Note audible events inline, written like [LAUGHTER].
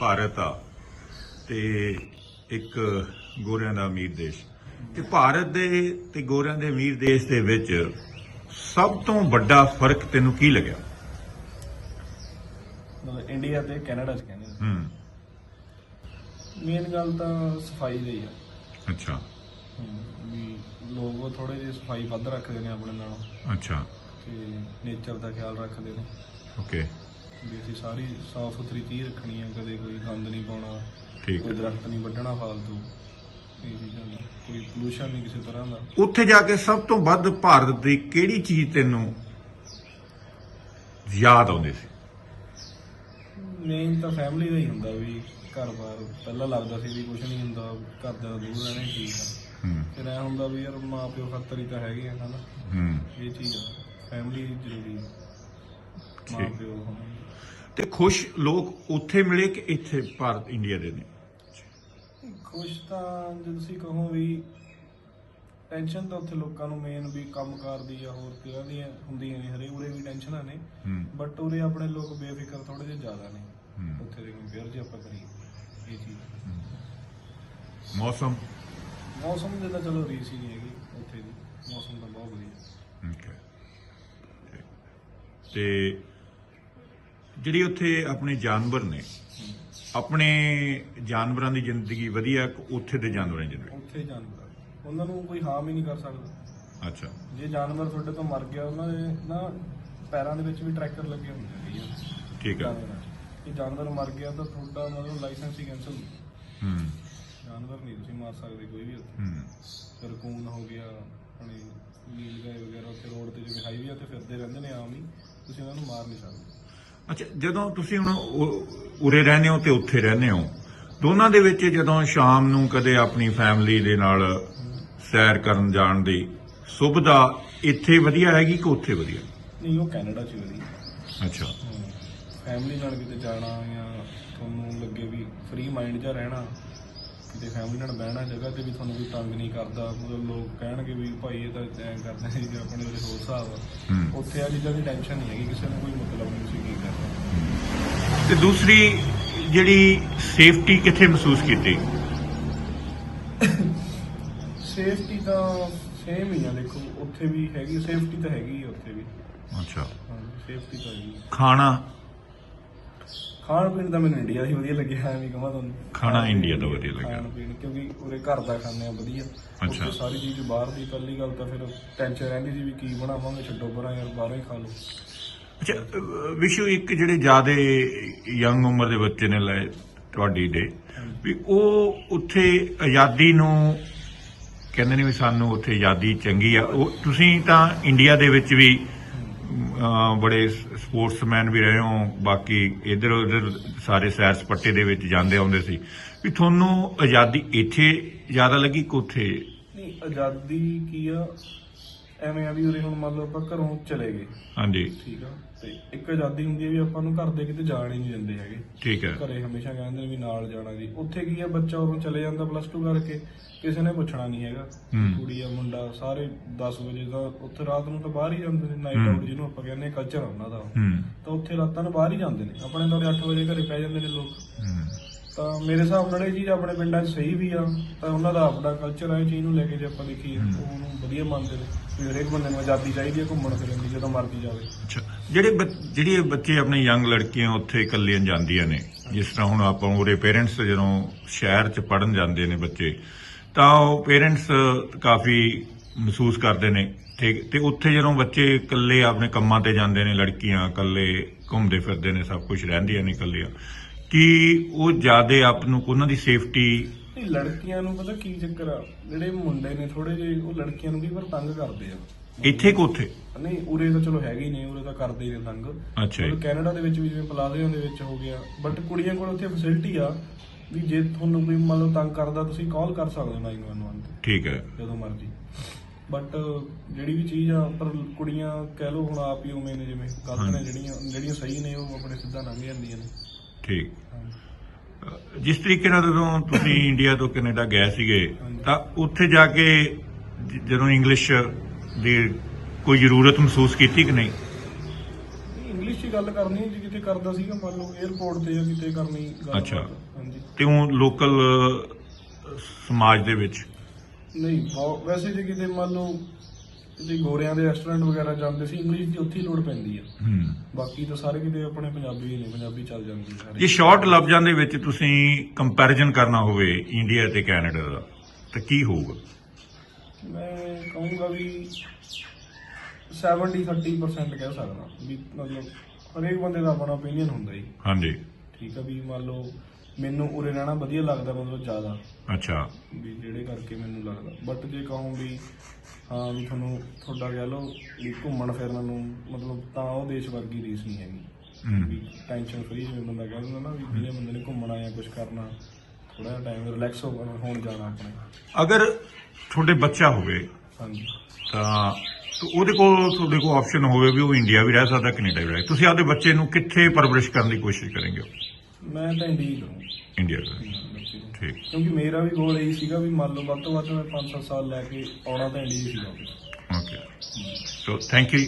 ਭਾਰਤ ਆ ਤੇ ਇੱਕ ਗੋਰਿਆਂ ਦਾ ਅਮੀਰ ਦੇਸ਼। ਤੇ ਭਾਰਤ ਦੇ ਤੇ ਗੋਰਿਆਂ ਦੇ ਅਮੀਰ ਦੇਸ਼ ਦੇ ਵਿੱਚ ਸਭ ਤੋਂ ਵੱਡਾ ਫ਼ਰਕ ਤੈਨੂੰ ਕੀ ਲੱਗਿਆ? ਮਤਲਬ ਇੰਡੀਆ ਤੇ ਕੈਨੇਡਾ ਚ ਕਹਿੰਦੇ ਹੂੰ। ਮੇਨ ਗੱਲ ਤਾਂ ਸਫ਼ਾਈ ਦੀ ਆ। ਅੱਛਾ। ਵੀ ਲੋਕ ਥੋੜੇ ਜਿਹੀ ਸਫ਼ਾਈ ਵੱਧ ਰੱਖਦੇ ਨੇ ਆਪਣੇ ਨਾਲੋਂ। ਅੱਛਾ। ਤੇ ਨੇਚਰ ਦਾ ਖਿਆਲ ਰੱਖਦੇ ਨੇ। ਓਕੇ ਵੀ ਅਸੀਂ ਸਾਰੀ ਸਾਫ਼ ਸੁਥਰੀ ਚੀਜ਼ ਰੱਖਣੀ ਆ ਕਦੇ ਕੋਈ ਗੰਦ ਨਹੀਂ ਪਾਉਣਾ ਠੀਕ ਕੋਈ ਹੈ ਦਰਖਤ ਨਹੀਂ ਵੱਢਣਾ ਫਾਲਤੂ ਇਹ ਚੀਜ਼ਾਂ ਦਾ ਕੋਈ ਪੋਲੂਸ਼ਨ ਨਹੀਂ ਕਿਸੇ ਤਰ੍ਹਾਂ ਦਾ। ਉੱਥੇ ਜਾ ਕੇ ਸਭ ਤੋਂ ਵੱਧ ਭਾਰਤ ਦੀ ਕਿਹੜੀ ਚੀਜ਼ ਤੈਨੂੰ ਯਾਦ ਆਉਂਦੀ ਸੀ? ਮੇਨ ਤਾਂ ਫੈਮਿਲੀ ਦਾ ਹੀ ਹੁੰਦਾ ਵੀ ਘਰ-ਬਾਰ ਪਹਿਲਾਂ ਲੱਗਦਾ ਸੀ ਵੀ ਕੁਝ ਨਹੀਂ ਹੁੰਦਾ ਘਰ ਦਾ ਦੂਰ ਰਹਿਣਾ ਹੀ ਠੀਕ ਆ। ਹੂੰ। ਫਿਰ ਐ ਹੁੰਦਾ ਵੀ ਯਾਰ ਮਾਂ ਪਿਓ ਖਾਤਰ ਹੀ ਤਾਂ ਹੈਗੇ ਆ ਹਨਾ? ਹੂੰ। ਇਹ ਚੀਜ਼ ਫੈਮਿਲੀ ਜ਼ਰੂਰੀ ਆ। ਮਾਂ ਠੀਕ। ਪਿਓ ਹੋਣ। ਤੇ ਖੁਸ਼ ਲੋਕ ਉੱਥੇ ਮਿਲੇ ਕਿ ਇੱਥੇ ਭਾਰਤ ਇੰਡੀਆ ਦੇ ਨੇ? ਖੁਸ਼ ਤਾਂ ਜੇ ਤੁਸੀਂ ਕਹੋ ਵੀ ਟੈਨਸ਼ਨ ਤਾਂ ਉੱਥੇ ਲੋਕਾਂ ਨੂੰ ਮੇਨ ਵੀ ਕੰਮਕਾਰ ਦੀ ਜਾਂ ਹੋਰ ਕਿਹੜਾ ਦੀਆਂ ਹੁੰਦੀਆਂ ਨੇ ਹਰੇ ਉਰੇ ਵੀ ਟੈਨਸ਼ਨਾਂ ਨੇ ਬਟ ਉਰੇ ਆਪਣੇ ਲੋਕ ਬੇਫਿਕਰ ਥੋੜੇ ਜਿਹਾ ਜ਼ਿਆਦਾ ਨੇ। ਉੱਥੇ ਦੇ ਕੰਪੇਅਰ ਜੇ ਆਪਾਂ ਕਰੀਏ ਇਹ ਚੀਜ਼। ਮੌਸਮ? ਮੌਸਮ ਦੇ ਤਾਂ ਚਲੋ ਰੀਸ ਹੀ ਨਹੀਂ ਹੈਗੀ ਉੱਥੇ ਦੀ। ਮੌਸਮ ਤਾਂ ਬਹੁਤ ਵਧੀਆ। ਓਕੇ ਤੇ ਜਿਹੜੀ ਉੱਥੇ ਆਪਣੇ ਜਾਨਵਰ ਨੇ ਆਪਣੇ ਜਾਨਵਰਾਂ ਦੀ ਜ਼ਿੰਦਗੀ ਵਧੀਆ ਕਿ ਉੱਥੇ ਦੇ ਜਾਨਵਰਾਂ ਦੀ ਜ਼ਿੰਦਗੀ। ਉੱਥੇ ਜਾਨਵਰ। ਆ। ਉਹਨਾਂ ਨੂੰ ਕੋਈ ਹਾਰਮ ਹੀ ਨਹੀਂ ਕਰ ਸਕਦਾ। ਅੱਛਾ। ਜੇ ਜਾਨਵਰ ਤੁਹਾਡੇ ਤੋਂ ਮਰ ਗਿਆ ਉਹਨਾਂ ਦੇ ਨਾ ਪੈਰਾਂ ਦੇ ਵਿੱਚ ਵੀ ਟਰੈਕਰ ਲੱਗੇ ਹੁੰਦੇ ਦੇ। ਠੀਕ ਜਾਨਵਰਾਂ 'ਚ। ਜੇ ਜਾਨਵਰ ਮਰ ਗਿਆ ਤਾਂ ਤੁਹਾਡਾ ਮਤਲਬ ਲਾਇਸੈਂਸ ਹੀ ਕੈਨਸਲ ਹੂੰ ਜਾਨਵਰ ਨਹੀਂ ਤੁਸੀਂ ਮਾਰ ਸਕਦੇ ਕੋਈ ਵੀ ਉੱਥੇ। ਹੂੰ। ਰਕੂਨ ਹੋ ਗਿਆ ਆਪਣੇ ਨੀਲ ਗਾਏ ਵਗੈਰਾ ਉੱਥੇ ਰੋਡ ਤੇ ਜਿਵੇਂ ਹਾਈਵੇ ਤੇ ਫਿਰਦੇ ਰਹਿੰਦੇ ਨੇ ਆਮ ਹੀ। ਤੁਸੀਂ ਉਹਨਾਂ ਨੂੰ ਮਾਰ ਨਹੀਂ ਸਕਦੇ। ਅੱਛਾ ਜਦੋਂ ਤੁਸੀਂ ਹੁਣ ਉ- ਉਰੇ ਰਹਿੰਦੇ ਹੋ ਤੇ ਉੱਥੇ ਰਹਿੰਦੇ ਹੋ ਦੋਨਾਂ ਦੇ ਵਿੱਚ ਜਦੋਂ ਸ਼ਾਮ ਨੂੰ ਕਦੇ ਆਪਣੀ ਫੈਮਿਲੀ ਦੇ ਨਾਲ ਸੈਰ ਕਰਨ ਜਾਣ ਦੀ ਸੁਵਿਧਾ ਇੱਥੇ ਵਧੀਆ ਹੈਗੀ ਕਿ ਉੱਥੇ ਵਧੀਆ? ਨਹੀਂ ਉਹ ਕੈਨੇਡਾ ਚ ਵਧੀਆ। ਅੱਛਾ। ਫੈਮਿਲੀ ਨਾਲ ਕਿਤੇ ਜਾਣਾ ਜਾਂ ਤੁਹਾਨੂੰ ਲੱਗੇ ਵੀ ਫ੍ਰੀ ਮਾਈਂਡ 'ਚ ਰਹਿਣਾ ਕਿਤੇ ਫੈਮਿਲੀ ਨਾਲ ਬਹਿਣਾ ਜਗ੍ਹਾ ਤੇ ਵੀ ਤੁਹਾਨੂੰ ਕੋਈ ਤੰਗ ਨਹੀਂ ਕਰਦਾ ਮਤਲਬ ਲੋਕ ਕਹਿਣਗੇ ਵੀ ਭਾਈ ਇਹ ਤਾਂ ਐਂ ਕਰਦੇ ਨੇ ਜੇ ਆਪਣੇ ਵੇਲੇ ਹੋਰ ਹਿਸਾਬ ਆ। ਉੱਥੇ ਆ ਚੀਜ਼ਾਂ ਦੀ ਟੈਨਸ਼ਨ ਨਹੀਂ ਹੈਗੀ ਕਿਸੇ ਨੂੰ ਕੋਈ ਮਤਲਬ ਨਹੀਂ ਤੁਸੀਂ ਕੀ ਕਰ ਰਹੇ ਤੇ ਦੂਸਰੀ ਜਿਹੜੀ ਸੇਫਟੀ ਕਿੱਥੇ ਮਹਿਸੂਸ ਕੀਤੀ? ਸੇਫਟੀ ਤਾਂ ਸੇਮ ਹੀ ਆ ਦੇਖੋ ਉੱਥੇ ਵੀ ਹੈਗੀ ਸੇਫਟੀ ਤਾਂ ਹੈਗੀ ਆ ਉੱਥੇ ਵੀ। ਅੱਛਾ। ਸੇਫਟੀ ਤਾਂ ਹੈਗੀ। ਖਾਣਾ? ਖਾਣ ਪੀਣ ਦਾ ਮੈਨੂੰ ਇੰਡੀਆ ਹੀ ਵਧੀਆ ਲੱਗਿਆ ਐਵੇਂ ਕਹਾਂ ਤੁਹਾਨੂੰ। ਖਾਣਾ ਇੰਡੀਆ ਦਾ ਵਧੀਆ ਲੱਗਿਆ। ਖਾਣ ਪੀਣ ਕਿਉਂਕਿ ਉਰੇ ਘਰ ਦਾ ਖਾਂਦੇ ਆ ਵਧੀਆ। ਅੱਛਾ। ਉੱਥੇ ਸਾਰੀ ਚੀਜ਼ ਬਾਹਰ ਦੀ ਪਹਿਲੀ ਗੱਲ ਤਾਂ ਫਿਰ ਟੈਨਸ਼ਨ ਰਹਿੰਦੀ ਸੀ ਵੀ ਕੀ ਬਣਾਵਾਂਗੇ ਛੱਡੋ ਪਰਾਂ ਯਾਰ ਬਾਹਰੋਂ ਹੀ ਖਾ ਲਓ। ਅੱਛਾ ਅਹ ਵਿਸ਼ੂ ਇੱਕ ਜਿਹੜੇ ਜਿਆਦੇ ਯੰਗ ਉਮਰ ਦੇ ਬੱਚੇ ਨੇ ਲੈ ਤੁਹਾਡੀ ਦੇ ਵੀ ਉਹ ਉੱਥੇ ਆਜ਼ਾਦੀ ਨੂੰ ਕਹਿੰਦੇ ਨੇ ਵੀ ਸਾਨੂੰ ਉੱਥੇ ਆਜ਼ਾਦੀ ਚੰਗੀ ਆ। ਉਹ ਤੁਸੀਂ ਤਾਂ ਇੰਡੀਆ ਦੇ ਵਿੱਚ ਵੀ ਬੜੇ ਸਪੋਰਟਸਮੈਨ ਵੀ ਰਹੇ ਹੋ ਬਾਕੀ ਇਧਰ ਉਧਰ ਸਾਰੇ ਸੈਰ ਸਪੱਟੇ ਦੇ ਵਿੱਚ ਜਾਂਦੇ ਆਉਂਦੇ ਸੀ। ਵੀ ਤੁਹਾਨੂੰ ਆਜ਼ਾਦੀ ਇੱਥੇ ਜ਼ਿਆਦਾ ਲੱਗੀ ਕਿ ਉੱਥੇ? ਨਹੀਂ ਆਜ਼ਾਦੀ ਕੀ ਆ? ਐਵੇਂ ਆ ਵੀ ਉਰੇ ਹੁਣ ਮੰਨ ਲਓ ਆਪਾਂ ਘਰੋਂ ਚਲੇ ਗਏ। ਹਾਂਜੀ। ਠੀਕ ਆ। ਤੇ ਇੱਕ ਆਜ਼ਾਦੀ ਹੁੰਦੀ ਹੈ ਵੀ ਆਪਾਂ ਨੂੰ ਘਰ ਦੇ ਕਿਤੇ ਜਾਣ ਹੀ ਨਹੀਂ ਦਿੰਦੇ ਹੈਗੇ। ਠੀਕ ਹੈ। ਘਰੇ ਹਮੇਸ਼ਾ ਕਹਿੰਦੇ ਨੇ ਵੀ ਨਾਲ ਜਾਣਾ ਜੀ। ਉੱਥੇ ਕੀ ਆ ਬੱਚਾ ਉਰੋਂ ਚਲੇ ਜਾਂਦਾ ਪਲੱਸ 2 ਕਰਕੇ ਕਿਸੇ ਨੇ ਪੁੱਛਣਾ ਨਹੀਂ ਹੈਗਾ। ਹੂੰ। ਕੁੜੀ ਆ ਮੁੰਡਾ ਸਾਰੇ 10 ਵਜੇ ਦਾ ਉੱਥੇ ਰਾਤ ਨੂੰ ਤਾਂ ਬਾਹਰ ਹੀ ਜਾਂਦੇ ਨੇ ਨਾਈਟ ਹੂੰ। ਆਊਟ ਜਿਹਨੂੰ ਆਪਾਂ ਕਹਿੰਦੇ ਆ ਕਲਚਰ ਆ ਉਹਨਾਂ ਦਾ। ਹੂੰ। ਤਾਂ ਉੱਥੇ ਰਾਤਾਂ ਨੂੰ ਬਾਹਰ ਹੀ ਜਾਂਦੇ ਨੇ। ਆਪਣੇ ਤਾਂ 8 ਵਜੇ ਘਰੇ ਪੈ ਜਾਂਦੇ ਨੇ ਲੋਕ। ਹੂੰ। ਤਾਂ ਮੇਰੇ ਹਿਸਾਬ ਨਾਲ ਇਹ ਚੀਜ਼ ਆਪਣੇ ਪਿੰਡਾਂ 'ਚ ਸਹੀ ਵੀ ਆ ਤਾਂ ਉਹਨਾਂ ਦਾ ਆਪਣਾ ਕਲਚਰ ਆ ਇਹ ਚੀਜ਼ ਨੂੰ ਲੈ ਕੇ ਜੇ ਆਪਾਂ ਦੇਖੀਏ। ਉਹ ਉਹਨੂੰ ਵਧੀਆ ਮੰਨਦੇ ਨੇ ਵੀ ਹਰੇਕ ਬੰਦੇ ਨੂੰ ਆਜ਼ਾਦੀ ਚਾਹੀਦੀ ਹੈ ਘੁੰਮਣ ਫਿਰਨ ਦੀ ਜਦੋਂ ਮਰਜ਼ੀ ਜਾਵੇ ਅੱਛਾ ਜਿਹੜੇ ਬੱਚ- ਜਿਹੜੀ ਬੱਚੇ ਆਪਣੇ ਯੰਗ ਲੜਕੀਆਂ ਉੱਥੇ ਇਕੱਲੀਆਂ ਜਾਂਦੀਆਂ ਨੇ ਜਿਸ ਤਰ੍ਹਾਂ ਹੁਣ ਆਪਾਂ ਉਹਦੇ ਪੇਰੈਂਟਸ ਜਦੋਂ ਸ਼ਹਿਰ 'ਚ ਪੜਨ ਜਾਂਦੇ ਨੇ ਬੱਚੇ ਤਾਂ ਉਹ ਪੇਰੈਂਟਸ ਕਾਫੀ ਮਹਿਸੂਸ ਕਰਦੇ ਨੇ ਠੀਕ ਤੇ ਉੱਥੇ ਜਦੋਂ ਬੱਚੇ ਇਕੱਲੇ ਆਪਣੇ ਕੰਮਾਂ ਤੇ ਜਾਂਦੇ ਨੇ ਲੜਕੀਆਂ ਇਕੱਲੇ ਘੁੰਮਦੇ ਫਿਰਦੇ ਨੇ ਸਭ ਕੁਝ ਰਹਿੰਦੀਆਂ ਨੇ ਇਕੱਲੀਆਂ ਕਿ ਉਹ ਜਿਆਦੇ ਆਪ ਨੂੰ ਉਹਨਾਂ ਦੀ ਸੇਫਟੀ ਨਹੀਂ ਲੜਕੀਆਂ ਨੂੰ ਪਤਾ ਕੀ ਚੱਕਰ ਆ? ਜਿਹੜੇ ਮੁੰਡੇ ਨੇ ਥੋੜੇ ਜਿਹੇ ਉਹ ਲੜਕੀਆਂ ਨੂੰ ਵੀ ਪਰ ਤੰਗ ਕਰਦੇ ਆ। ਇੱਥੇ ਕਿ ਉੱਥੇ? ਨਹੀਂ ਉਰੇ ਤਾਂ ਚਲੋ ਹੈਗੇ ਹੀ ਨੇ ਉਰੇ ਤਾਂ ਕਰਦੇ ਹੀ ਨੇ ਤੰਗ। ਅੱਛਾ ਜੀ। ਮਤਲਬ ਕੈਨੇਡਾ ਦੇ ਵਿੱਚ ਵੀ ਜਿਵੇਂ ਪਲਾਜ਼ਿਆਂ ਦੇ ਵਿੱਚ ਹੋ ਗਿਆ। ਬਟ ਕੁੜੀਆਂ ਕੋਲ ਉੱਥੇ ਫੈਸਿਲਿਟੀ ਆ ਵੀ ਜੇ ਤੁਹਾਨੂੰ ਕੋਈ ਮੰਨ ਲਓ ਤੰਗ ਕਰਦਾ ਤੁਸੀਂ ਕਾਲ ਕਰ ਸਕਦੇ ਹੋ 911 ਤੇ। ਠੀਕ ਹੈ। ਜਦੋਂ ਮਰਜ਼ੀ। ਬਟ ਜਿਹੜੀ ਵੀ ਚੀਜ਼ ਆ ਪਰ ਕੁੜੀਆਂ ਕਹਿ ਲਓ ਹੁਣ ਆਪ ਹੀ ਉਵੇਂ ਨੇ ਜਿਵੇਂ ਗਲਤ ਨੇ ਜਿਹੜੀਆਂ ਜਿਹੜੀਆਂ ਸਹੀ ਨੇ ਉਹ ਆਪਣੇ ਸਿੱਧਾ ਲੰਘ ਜਾਂਦੀਆਂ ਨੇ। ਠੀਕ ਜਿਸ ਤਰੀਕੇ ਨਾਲ ਜਦੋਂ ਤੁਸੀਂ [COUGHS] ਇੰਡੀਆ ਤੋਂ ਕੈਨੇਡਾ ਗਏ ਸੀਗੇ। ਤਾਂ ਉੱਥੇ ਜਾ ਕੇ ਜ- ਜਦੋਂ ਇੰਗਲਿਸ਼ ਦੀ ਕੋਈ ਜ਼ਰੂਰਤ ਮਹਿਸੂਸ ਕੀਤੀ ਕਿ ਨਹੀਂ ਇੰਗਲਿਸ਼ 'ਚ ਗੱਲ ਕਰਨੀ ਜੇ ਕਿਤੇ ਕਰਦਾ ਸੀਗਾ ਮੰਨ ਲਓ 에어ਪੋਰਟ ਤੇ ਜਾਂ ਕਿਤੇ ਕਰਨੀ ਗੱਲ ਅੱਛਾ। ਹਾਂਜੀ ਤੇ ਉਹ ਲੋਕਲ ਸਮਾਜ ਦੇ ਵਿੱਚ ਨਹੀਂ ਵੈਸੇ ਜੇ ਕਿਤੇ ਮੰਨ ਲਓ ਕਿਤੇ ਗੋਰਿਆਂ ਦੇ ਰੈਸਟੋਰੈਂਟ ਵਗੈਰਾ ਜਾਂਦੇ ਸੀ ਇੰਗਲਿਸ਼ ਦੀ ਉੱਥੇ ਹੀ ਲੋੜ ਪੈਂਦੀ ਆ। ਹੂੰ। ਬਾਕੀ ਤਾਂ ਸਾਰੇ ਕਿਤੇ ਆਪਣੇ ਪੰਜਾਬੀ ਨੇ ਪੰਜਾਬੀ ਚੱਲ ਜਾਂਦੀ ਹੈ ਜੇ ਸ਼ਾਰਟ ਲਫ਼ਜ਼ਾਂ ਦੇ ਵਿੱਚ ਤੁਸੀਂ ਕੰਪੈਰੀਜ਼ਨ ਕਰਨਾ ਹੋਵੇ ਇੰਡੀਆ ਤੇ ਕੈਨੇਡਾ ਦਾ ਤਾਂ ਕੀ ਹੋਊਗਾ? ਮੈਂ ਕਹੂੰਗਾ ਵੀ 70 30% ਕਹਿ ਸਕਦਾ ਵੀ ਮਤਲਬ ਹਰੇਕ ਬੰਦੇ ਦਾ ਆਪਣਾ ਓਪੀਨੀਅਨ ਹੁੰਦਾ ਜੀ। ਹਾਂਜੀ। ਠੀਕ ਆ ਵੀ ਮੰਨ ਲਓ ਮੈਨੂੰ ਉਰੇ ਰਹਿਣਾ ਵਧੀਆ ਲੱਗਦਾ ਮਤਲਬ ਜ਼ਿਆਦਾ। ਅੱਛਾ। ਵੀ ਜਿਹੜੇ ਕਰਕੇ ਮੈਨੂੰ ਲੱਗਦਾ। ਬਟ ਜੇ ਕਹੂੰ ਵੀ ਹਾਂ ਵੀ ਤੁਹਾਨੂੰ ਤੁਹਾਡਾ ਕਹਿ ਲਓ ਵੀ ਘੁੰਮਣ ਫਿਰਨ ਨੂੰ ਮਤਲਬ ਤਾਂ ਉਹ ਦੇਸ਼ ਵਰਗੀ ਰੀਸ ਨਹੀਂ ਹੈਗੀ। ਹੂੰ। ਵੀ ਟੈਨਸ਼ਨ ਫਰੀ ਜਿਵੇਂ ਬੰਦਾ ਕਹਿ ਦਿੰਦਾ ਨਾ ਵੀ ਜਿਹੜੇ ਬੰਦੇ ਨੇ ਘੁੰਮਣਾ ਜਾਂ ਕੁਝ ਕਰਨਾ ਥੋੜਾ ਜਿਹਾ ਟਾਈਮ ਰਿਲੈਕਸ ਹੋ ਹੋਣ ਜਾਣਾ ਆਪਣੇ। ਅਗਰ ਤੁਹਾਡੇ ਬੱਚਾ ਹੋਵੇ ਹਾਂਜੀ। ਤਾਂ ਤਾਂ ਉਹਦੇ ਕੋਲ ਤੁਹਾਡੇ ਕੋਲ ਆਪਸ਼ਨ ਹੋਵੇ ਵੀ ਉਹ ਇੰਡੀਆ ਵੀ ਰਹਿ ਸਕਦਾ ਕੈਨੇਡਾ ਵੀ ਰਹਿ ਤੁਸੀਂ ਆਪਦੇ ਬੱਚੇ ਨੂੰ ਕਿੱਥੇ ਪਰਵਰਿਸ਼ ਕਰਨ ਦੀ ਕੋਸ਼ਿਸ਼ ਕਰੋਗੇ ਮੈਂ ਤਾਂ ਇੰਡੀਆ ਹੀ ਕਰੂੰ ਇੰਡੀਆ ਦਾ। ਠੀਕ। ਕਿਉਂਕਿ ਮੇਰਾ ਵੀ ਗੋਲ ਇਹੀ ਸੀਗਾ ਵੀ ਮੰਨ ਲਓ ਵੱਧ ਤੋਂ ਵੱਧ ਮੈਂ 5-7 ਸਾਲ ਲੈ ਕੇ ਆਉਣਾ ਤਾਂ ਇੰਡੀਆ ਹੀ ਸੀਗਾ। Okay so thank you